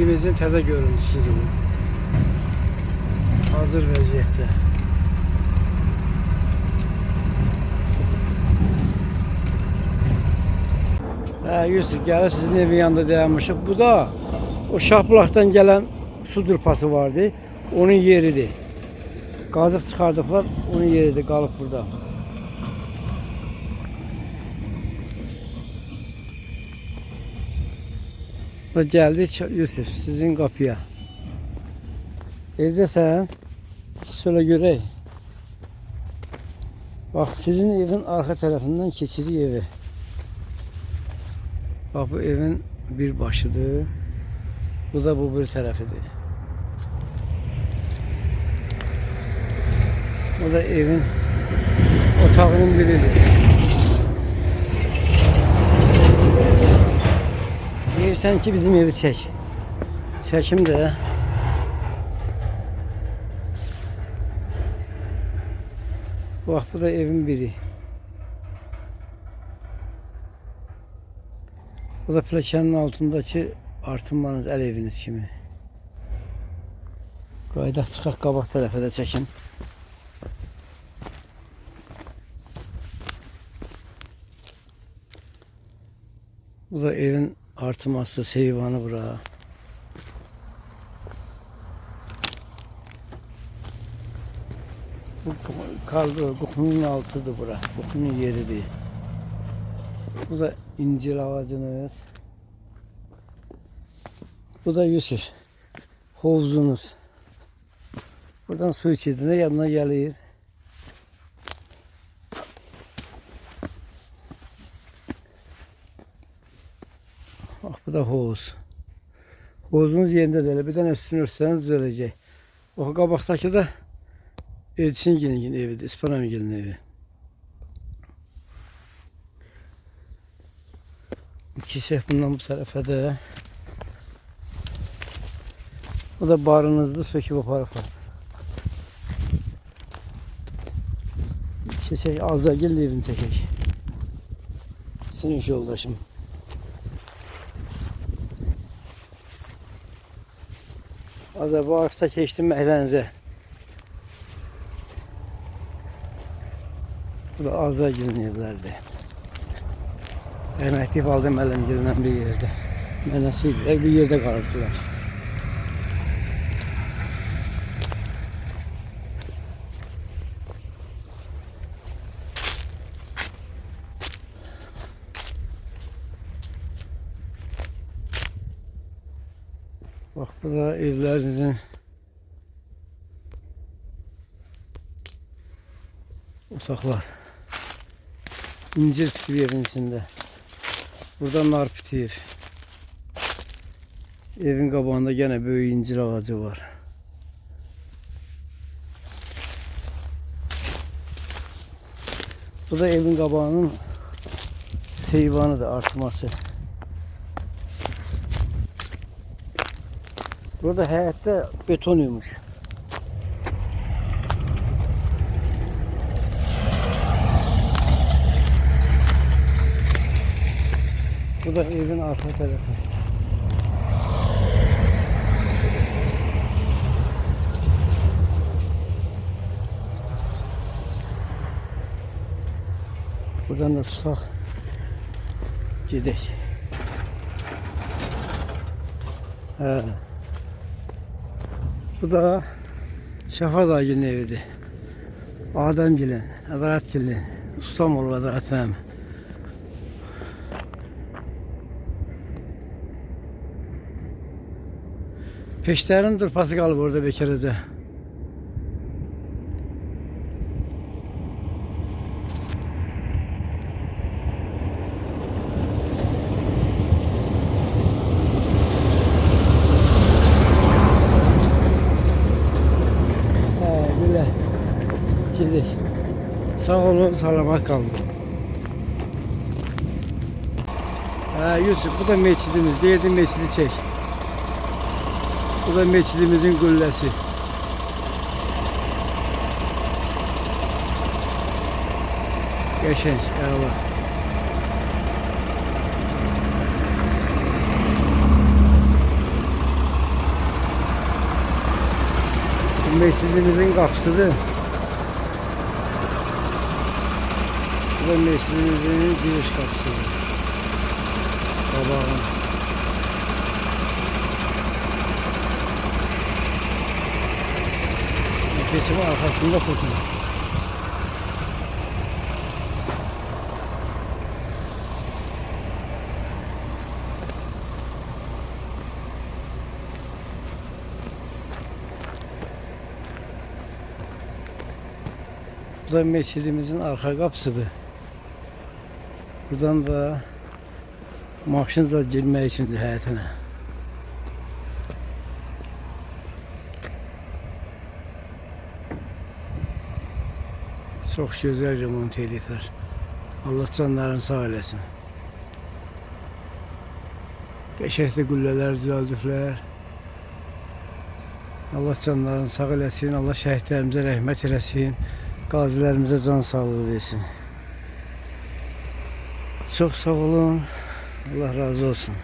Mescidimizin təzə görüntüsüdür bu. Hazır vəziyyətdə. Hə, Yusuf gəlir sizin evin yanında dayanmışıq. Bu da o Şahbulaqdan gələn su durpası vardı. Onun yeridir. Qazıq çıxardıqlar, onun yeridir, qalıb burada. Gəldi Ç- Yusuf sizin qapıya. Evdəsən? Söyle görək. Bax sizin evin arka tarafından keçirik evi. Bax bu evin bir başıdır. Bu da bu bir tarafıdır. Bu da evin otağının biridir. Deyirsən ki bizim evi çək. Çəkim də. Bax bu da evin biri. Bu da plakanın altındakı artırmanız əl eviniz kimi. Qaydaq çıxaq qabaq tərəfə də çəkim. Bu da evin artıması, seyvanı bura. Bu kaldı, kukunun altıdır bura. Kukunun yeridir. Bu da incir ağacınız. Bu da Yusuf. Hovuzunuz. Buradan su içirdiğinde yanına gelir. Da hovuz. Hovuzunuz yerinde değil. Bir tane üstünü örtseniz düzelecek. O kabaktaki de Elçin gelin evidir. İspanam gelin evi. İki şey bundan bu tarafa da. Bu da barınızdı söküp o tarafa. İki şey az da gelin evini çekek. Senin yoldaşım. Az bu ağaçta keçdim məhlənize. Bu da Azra gelin evlərdir. Rəhmətli validəm ələm gelinən bir yerdə. Mənəsiydi, bir yerdə qalırdılar. Bak bu da evlerinizin Otaqlar. İncir bitir evin içində. Burada nar bitir. Evin qabağında gene böyük incir ağacı var. Bu da evin qabağının seyvanıdır, artması. Burada həyətdə betonuymuş. Bu da evin arka tarafı. Buradan da çıkaq. Gedək. Hə. Bu da Şəfa dayının evidir. Adəm gilin, Ədalət gilin, Ustamov Ədalət mənim. Peşlerin durpası qalıb orada bekaraca. Gidik. Sağ olun, salamat qalın. Ha, Yusuf, bu da meçidimiz. Deyirdim meçidi çek. Bu da meçidimizin güllesi. Yaşayın, eyvallah. Mescidimizin kapısıdır. Bu da mescidimizin giriş kapısıdır. Kabağı. Geçimi arkasında tutun. Bu da mescidimizin arka kapısıdır. Buradan da maşın da girmək üçündür həyətinə. Çox gözəl remont ediblər. Allah canlarını sağ eləsin. Qəşəng də qüllələr düzəldiblər. Allah canlarını sağ eləsin. Allah şəhidlərimizə rəhmət eləsin. Qazilərimizə can sağlığı versin. Çox sağ olun. Allah razı olsun.